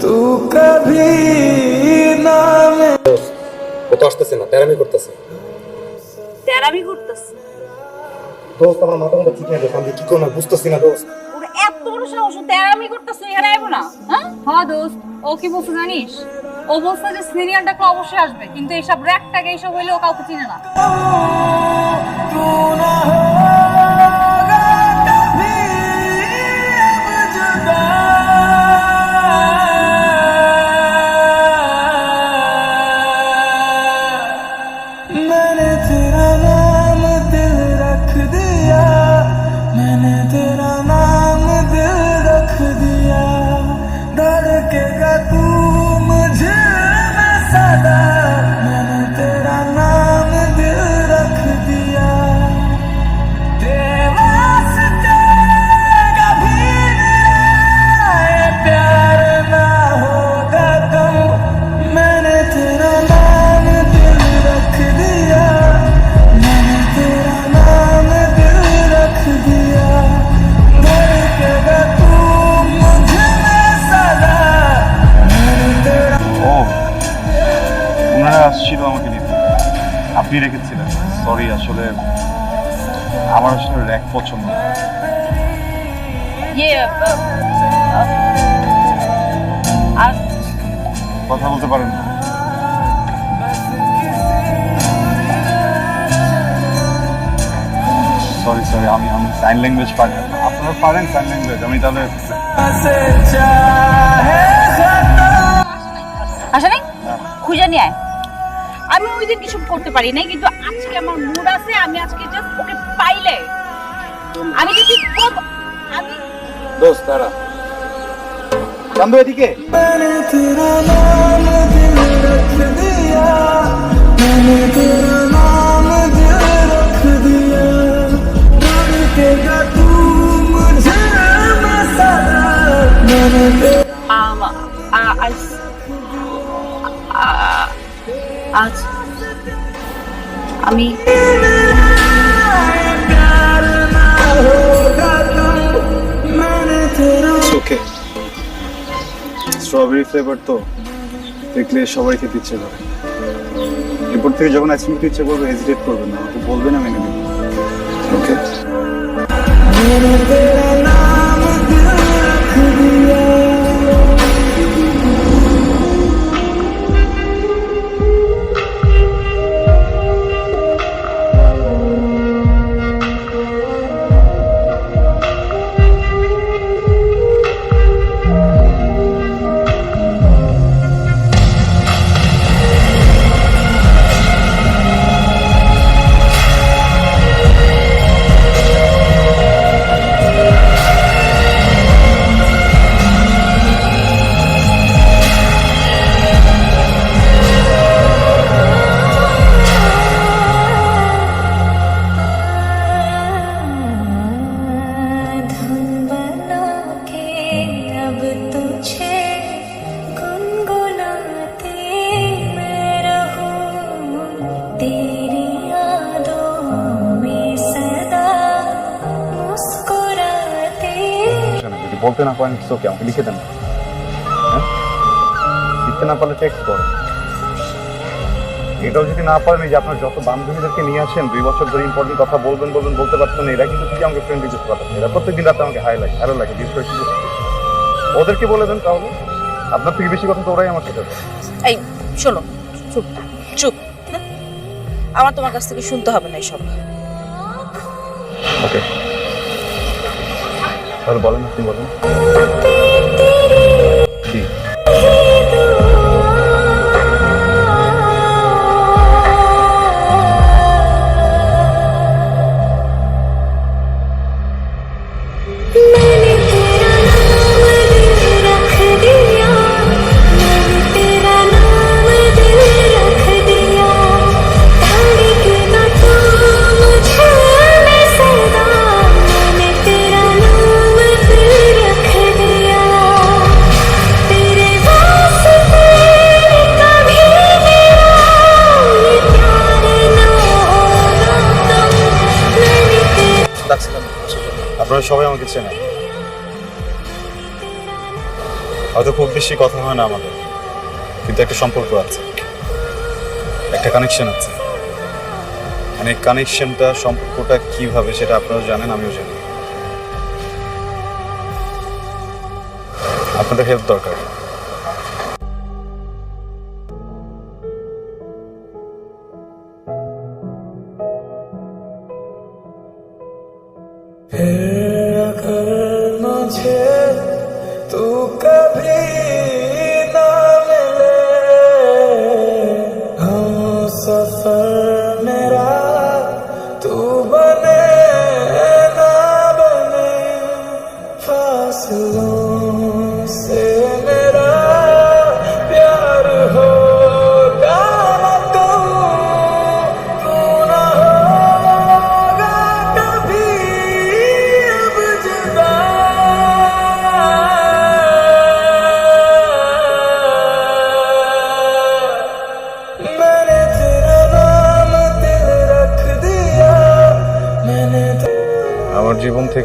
তো না করতেছে করতেছে না বুঝতেছি না এত আইবো না হ্যাঁ দোস্ত ও কি জানিস ও যে অবশ্যই আসবে কিন্তু এইসব র্যাকটাকে এইসব হইলেও কাউকে চিনে না কথা বলতে পারেন সরি সরি আমি আমি সাইন ল্যাঙ্গুয়েজ পারি আপনারা পারেন সাইন ল্যাঙ্গুয়েজ আমি তাহলে আসা নেই? হ্যাঁ। খুঁজে নিয়ে আয়। আমি ওই দিন কিছু করতে পারি নাই কিন্তু আজকে আমার মুড আছে আমি আজকে জাস্ট ওকে পাইলে। আমি যদি আমি দোষ তারা বন্ধু এদিকে। um, uh, uh, uh, আজ আমি স্ট্রবেরি ফ্লেভার তো দেখলে সবাই খেতে ইচ্ছে করে। এরপর থেকে যখন আইসক্রিম খেতে ইচ্ছে করবে হেজিটেট করবেন না। আমাকে বলবেন আমি এনে ওকে না পারেন ওকে আমাকে লিখে দেন। হ্যাঁ? পারলে টেক্সট করেন এটাও যদি না পারেন যে আপনার যত বান্ধবীদেরকে নিয়ে আসেন, দুই বছর ধরে ইম্পর্টেন্ট কথা বলবেন বলবেন, বলতে পারছেন এরা কিন্তু ঠিকই আমাকে ফ্রেন্ড রিকোয়েস্ট পাঠাচ্ছে এরা প্রত্যেকদিন রাতে আমাকে হাই লাগে ভালো লাগে, বিশেষ ওদেরকে বলে দেন তাহলে। আপনার থেকে বেশি কথা তো ওরাই আমার সাথে। এই, শোনো, চুপ চুপ? আমার তোমার কাছ থেকে শুনতে হবে না এসব। তাহলে বলেন আপনি বলেন। আপনারা সবাই আমাকে চেনে হয়তো খুব বেশি কথা হয় না আমাদের, কিন্তু একটা সম্পর্ক আছে। একটা কানেকশন আছে। মানে কানেকশনটা সম্পর্কটা কীভাবে সেটা আপনারা জানেন, আমিও জানি। আপনাদের হেল্প দরকার।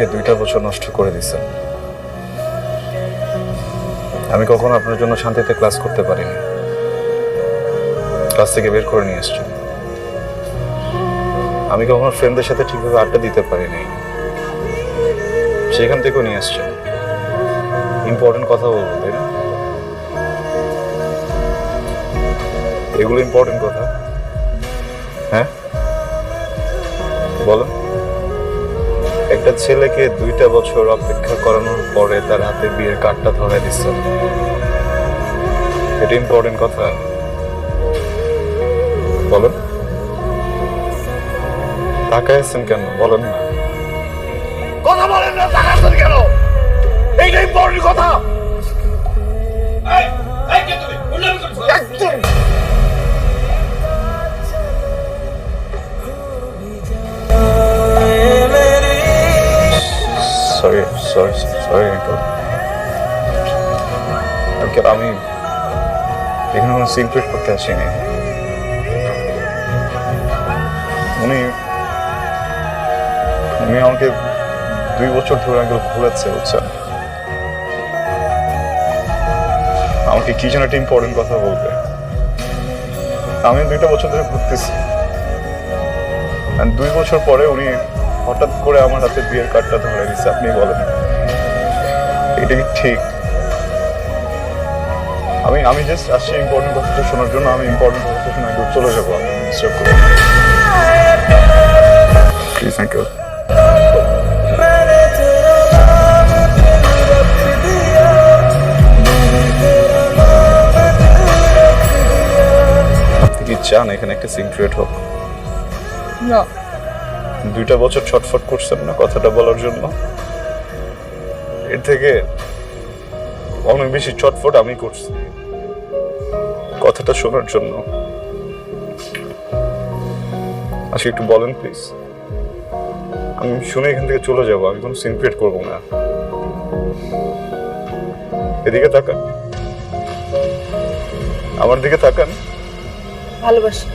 থেকে দুইটা বছর নষ্ট করে দিচ্ছেন আমি কখনো আপনার জন্য শান্তিতে ক্লাস করতে পারিনি। ক্লাস থেকে বের করে নিয়ে এসছেন। আমি কখনো ফ্রেন্ডদের সাথে ঠিকভাবে আড্ডা দিতে পারিনি। সেখান থেকেও নিয়ে আসছেন ইম্পর্টেন্ট কথা বলব, তাই না? এগুলো ইম্পর্টেন্ট কথা। হ্যাঁ? বলো একটা ছেলেকে দুইটা বছর অপেক্ষা করানোর পরে তার হাতে বিয়ের কার্ডটা ধরাই দিচ্ছেন এটা ইম্পর্টেন্ট কথা। বলেন। তাকায় আছেন কেন? বলেন না। কথা বলেন না তাকাচ্ছেন কেন? এইটা ইম্পর্টেন্ট কথা। সরি সরি আঙ্কেল আঙ্কেল আমি এখানে কোনো সিক্রেট করতে আসিনি। উনি উনি আমাকে দুই বছর ধরে আঙ্কেল ঘুরাচ্ছে বুঝছেন? আমাকে কি যেন একটা ইম্পর্টেন্ট কথা বলবে। আমি দুইটা বছর ধরে ঘুরতেছি দুই বছর পরে উনি হঠাৎ করে আমার হাতে বিয়ের কার্ডটা ধরে দিচ্ছে আপনি বলেন। এটাই ঠিক। আমি আমি জাস্ট আসছি ইম্পর্টেন্ট কথাটা শোনার জন্য, আমি ইম্পর্টেন্ট কথাটা শোনা একটু চলে যাব, আমি থ্যাংক ইউ চান এখানে একটা সিন ক্রিয়েট হোক? না। দুইটা বছর ছটফট করছেন না কথাটা বলার জন্য। এর থেকে অনেক বেশি ছটফট আমি করছি কথাটা শোনার জন্য। আচ্ছা একটু বলেন প্লিজ আমি শুনে এখান থেকে চলে যাব, আমি কোনো সিন ক্রিয়েট করব না। এদিকে তাকান। আমার দিকে তাকান। ভালোবাসি।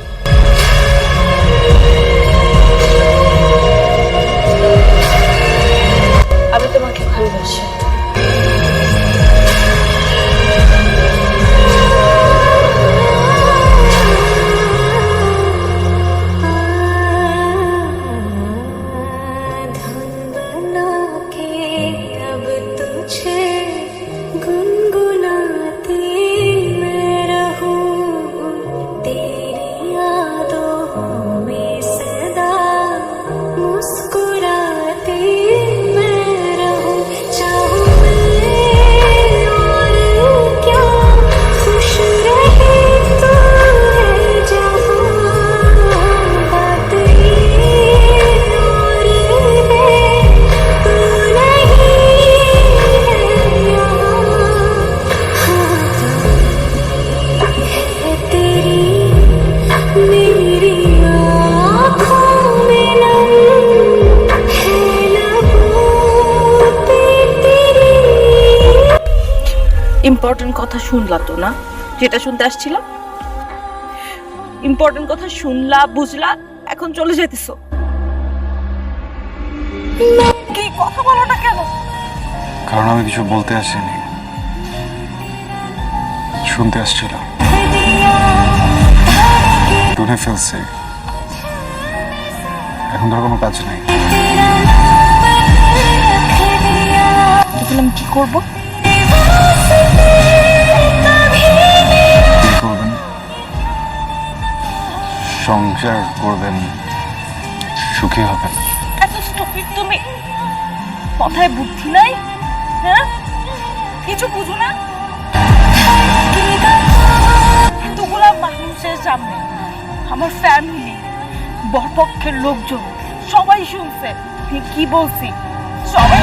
শুনলা তো না। যেটা শুনতে আসছিলাম। ইম্পর্টেন্ট কথা শুনলা বুঝলা এখন চলে যেতেছো কি কথা বলোটা কেন? কারণ আমি কিছু বলতে আসিনি। শুনতে আসছিল শুনে ফেলছি। এখন ধর কোনো কাজ নেই। তাহলে আমি কি করব? সংসার করবেন, সুখী হবেন। এত স্টুপিড তুমি। কথায় বুদ্ধি নাই? হ্যাঁ? কিছু বুঝো না? এতগুলা মানুষের সামনে আমার ফ্যামিলি বরপক্ষের লোকজন, সবাই শুনছে। কি বলছি? সবাই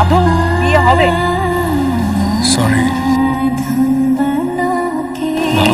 আদৌ বিয়ে হবে।